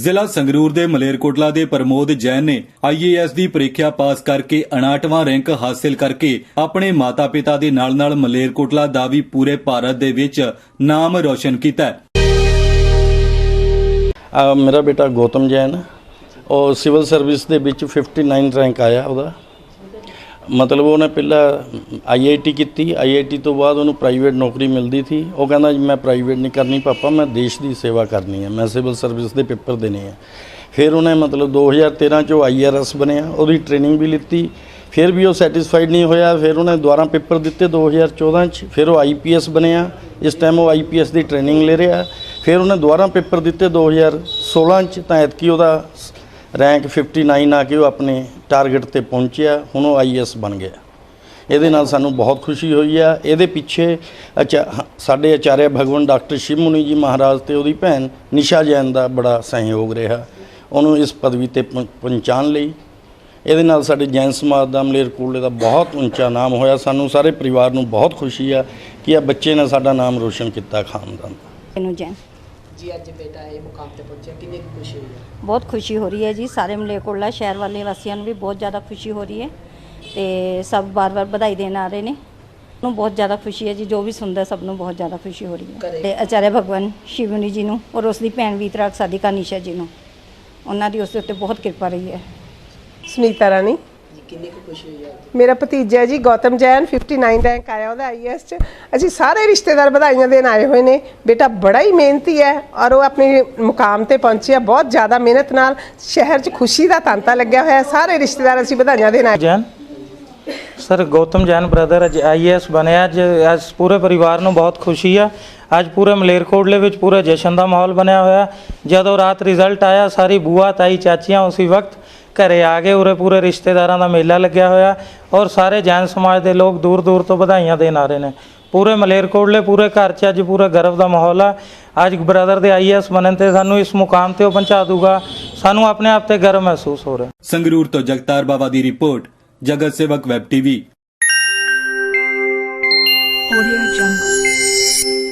ਜ਼ਿਲ੍ਹਾ ਸੰਗਰੂਰ ਦੇ ਮਲੇਰਕੋਟਲਾ ਦੇ ਪ੍ਰਮੋਦ ਜੈਨ ਨੇ ਆਈਏਐਸ ਦੀ ਪ੍ਰੀਖਿਆ ਪਾਸ ਕਰਕੇ 59ਵਾਂ ਰੈਂਕ ਹਾਸਲ ਕਰਕੇ ਆਪਣੇ ਮਾਤਾ-ਪਿਤਾ ਦੇ ਨਾਲ-ਨਾਲ ਮਲੇਰਕੋਟਲਾ ਦਾ ਵੀ ਪੂਰੇ ਭਾਰਤ ਦੇ ਵਿੱਚ ਨਾਮ ਰੌਸ਼ਨ ਕੀਤਾ ਮੇਰਾ ਬੇਟਾ ਗੌਤਮ ਜੈਨ, ਉਹ ਸਿਵਲ ਸਰਵਿਸ ਦੇ ਵਿੱਚ 59 ਰੈਂਕ ਆਇਆ ਉਹਦਾ। ਮਤਲਬ ਉਹਨੇ ਪਹਿਲਾਂ ਆਈਆਈਟੀ ਕੀਤੀ। ਆਈਆਈਟੀ ਤੋਂ ਬਾਅਦ ਉਹਨੂੰ ਪ੍ਰਾਈਵੇਟ ਨੌਕਰੀ ਮਿਲਦੀ ਸੀ। ਉਹ ਕਹਿੰਦਾ ਜੀ, ਮੈਂ ਪ੍ਰਾਈਵੇਟ ਨਹੀਂ ਕਰਨੀ ਪਾਪਾ, ਮੈਂ ਦੇਸ਼ ਦੀ ਸੇਵਾ ਕਰਨੀ ਹੈ। ਮੈਂ ਸਿਵਲ ਸਰਵਿਸ ਦੇ ਪੇਪਰ ਦੇਣੇ ਆ। ਫਿਰ ਉਹਨੇ ਮਤਲਬ 2013 ਚ ਉਹ ਆਈਆਰਐਸ ਬਣਿਆ। ਉਹਦੀ ਟ੍ਰੇਨਿੰਗ ਵੀ ਲਿੱਤੀ। ਫਿਰ ਵੀ ਉਹ ਸੈਟੀਸਫਾਈਡ ਨਹੀਂ ਹੋਇਆ। ਫਿਰ ਉਹਨੇ ਦੁਬਾਰਾ ਪੇਪਰ ਦਿੱਤੇ 2014 ਚ। ਫਿਰ ਉਹ ਆਈਪੀਐਸ ਬਣਿਆ। ਇਸ ਟਾਈਮ ਉਹ ਆਈਪੀਐਸ ਦੀ ਟ੍ਰੇਨਿੰਗ ਲੈ ਰਿਹਾ। ਫਿਰ ਉਹਨੇ ਦੁਬਾਰਾ ਪੇਪਰ ਦਿੱਤੇ 2016 ਚ। ਤਾਂ ਐਤਕੀ ਉਹਦਾ ਰੈਂਕ 59 ਆ ਕੇ ਉਹ ਆਪਣੇ ਟਾਰਗੇਟ ਤੇ ਪਹੁੰਚਿਆ, ਹੁਣ ਉਹ ਆਈਐਸ ਬਣ ਗਿਆ। ਇਹਦੇ ਨਾਲ ਸਾਨੂੰ ਬਹੁਤ ਖੁਸ਼ੀ ਹੋਈ ਆ। ਇਹਦੇ ਪਿੱਛੇ ਅਚਾ- ਹ- ਸਾਡੇ ਆਚਾਰਿਆ ਭਗਵਾਨ ਡਾਕਟਰ ਸ਼ਿਵ ਮੁਨੀ ਜੀ ਮਹਾਰਾਜ ਤੇ ਉਹਦੀ ਭੈਣ ਨਿਸ਼ਾ ਜੈਨ ਦਾ ਬੜਾ ਸਹਿਯੋਗ ਰਿਹਾ। ਉਹਨੂੰ ਇਸ ਪਦਵੀ ਤੇ ਪਹੁੰ- ਪਹੁੰਚਾਉਣ ਲਈ। ਇਹਦੇ ਨਾਲ ਸਾਡੇ ਜੈਨ ਸਮਾਜ ਦਾ ਮਲੇਰਕੋਟਲੇ ਦਾ ਬਹੁਤ ਉੱਚਾ ਨਾਮ ਹੋਇਆ। ਸਾਨੂੰ ਸਾਰੇ ਪਰਿਵਾਰ ਨੂੰ ਬਹੁਤ ਖੁਸ਼ੀ ਆ ਕਿ ਇਹ ਬੱਚੇ ਨੇ ਸਾਡਾ ਨਾਮ ਰੋਸ਼ਨ ਕੀਤਾ ਖਾਨਦਾਨ ਦਾ। ਨੂੰ ਜੈਨ। ਜੀ ਅੱਜ ਬੇਟਾ ਇਹ ਮੁਕਾਮ ਤੇ ਪਹੁੰਚਿਆ ਕਿੰਨੀ ਕੁ ਖੁਸ਼ੀ ਹੋਈ ਹੈ? ਬਹੁਤ ਖੁਸ਼ੀ ਹੋ ਰਹੀ ਹੈ ਜੀ ਸਾਰੇ ਮਲੇਰਕੋਟਲਾ ਸ਼ਹਿਰ ਵਾਲੇ ਵਾਸੀਆਂ ਨੂੰ ਵੀ ਬਹੁਤ ਜ਼ਿਆਦਾ ਖੁਸ਼ੀ ਹੋ ਰਹੀ ਹੈ ਤੇ ਸਭ ਬਾਰ-ਬਾਰ ਵਧਾਈ ਦੇਣ ਆ ਰਹੇ ਨੇ। ਨੂੰ ਬਹੁਤ ਜ਼ਿਆਦਾ ਖੁਸ਼ੀ ਹੈ ਜੀ ਜੋ ਵੀ ਸੁਣਦਾ ਸਭ ਨੂੰ ਬਹੁਤ ਜ਼ਿਆਦਾ ਖੁਸ਼ੀ ਹੋ ਰਹੀ ਹੈ। ਤੇ ਆਚਾਰਿਆ ਭਗਵਾਨ ਸ਼ਿਵਨੀ ਜੀ ਨੂੰ ਔਰ ਉਸ ਦੀ ਭੈਣ ਵੀਤਰਾਗ ਸਾਧਿਕਾ ਨਿਸ਼ਾ ਜੀ ਨੂੰ ਉਹਨਾਂ ਦੀ ਉਸ ਦੇ ਉੱਤੇ ਬਹੁਤ ਕਿਰਪਾ ਰਹੀ ਹੈ। ਸੁਨੀਤਾ ਰਾਣੀ? ਕਿੰਨੀ ਕੁ ਖੁਸ਼ੀ ਹੋਈ ਮੇਰਾ ਭਤੀਜਾ ਜੀ ਗੌਤਮ ਜੈਨ 59 ਰੈਂਕ ਆਇਆ ਉਹਦਾ ਆਈਐਸ ਚ। ਅਸੀਂ ਸਾਰੇ ਰਿਸ਼ਤੇਦਾਰ ਵਧਾਈਆਂ ਦੇਣ ਆਏ ਹੋਏ ਨੇ। ਬੇਟਾ ਬੜਾ ਹੀ ਮਿਹਨਤੀ ਹੈ ਔਰ ਉਹ ਆਪਣੇ ਮੁਕਾਮ ਤੇ ਪਹੁੰਚਿਆ ਬਹੁਤ ਜ਼ਿਆਦਾ ਮਿਹਨਤ ਨਾਲ। ਸ਼ਹਿਰ 'ਚ ਖੁਸ਼ੀ ਦਾ ਤਾਂਤਾ ਲੱਗਿਆ ਹੋਇਆ ਹੈ। ਸਾਰੇ ਰਿਸ਼ਤੇਦਾਰ ਅਸੀਂ ਵਧਾਈਆਂ ਦੇਣ ਆਏ। ਜੈਨ? ਸਰ ਗੌਤਮ ਜੈਨ ਬ੍ਰਦਰ ਅੱਜ ਆਈਐਸ ਬਣਿਆ। ਅੱਜ ਅੱਜ ਪੂਰੇ ਪਰਿਵਾਰ ਨੂੰ ਬਹੁਤ ਖੁਸ਼ੀ ਆ। ਅੱਜ ਪੂਰੇ ਮਲੇਰਕੋਟਲੇ ਵਿੱਚ ਪੂਰੇ ਜਸ਼ਨ ਦਾ ਮਾਹੌਲ ਬਣਿਆ ਹੋਇਆ। ਜਦੋਂ ਰਾਤ ਰਿਜ਼ਲਟ ਆਇਆ ਸਾਰੀ ਬੂਆ ਤਾਈ ਚਾਚੀਆਂ ਉਸੇ ਵਕਤ ਘਰੇ ਆ ਗਏ ਉਰੇ ਪੂਰੇ ਰਿਸ਼ਤੇਦਾਰਾਂ ਦਾ ਮੇਲਾ ਲੱਗਿਆ ਹੋਇਆ ਔਰ ਸਾਰੇ ਜੈਨ ਸਮਾਜ ਦੇ ਲੋਕ ਦੂਰ ਦੂਰ ਤੋਂ ਵਧਾਈਆਂ ਦੇਣ ਆ ਰਹੇ ਨੇ। ਪੂਰੇ ਮਲੇਰਕੋਟਲੇ ਪੂਰੇ ਘਰ 'ਚ ਅੱਜ ਪੂਰਾ ਗਰਵ ਦਾ ਮਾਹੌਲ ਆ। ਅੱਜ ਬ੍ਰਦਰ ਦੇ ਆਈਐਸ ਬਣਨ ਤੇ ਸਾਨੂੰ ਇਸ ਮੁਕਾਮ ਤੇ ਉਹ ਪਹੁੰਚਾ ਦੂਗਾ। ਸਾਨੂੰ ਆਪਣੇ ਆਪ ਤੇ ਗਰਵ ਮਹਿਸੂਸ ਹੋ ਰਿਹਾ ਸੰਗਰੂਰ ਤੋਂ ਜਗਤਾਰ ਬਾਬਾ ਦੀ ਰਿਪੋਰਟ ਜਗਤ ਸੇਵਕ ਵੈਬ ਟੀਵੀ। Audio Jungle.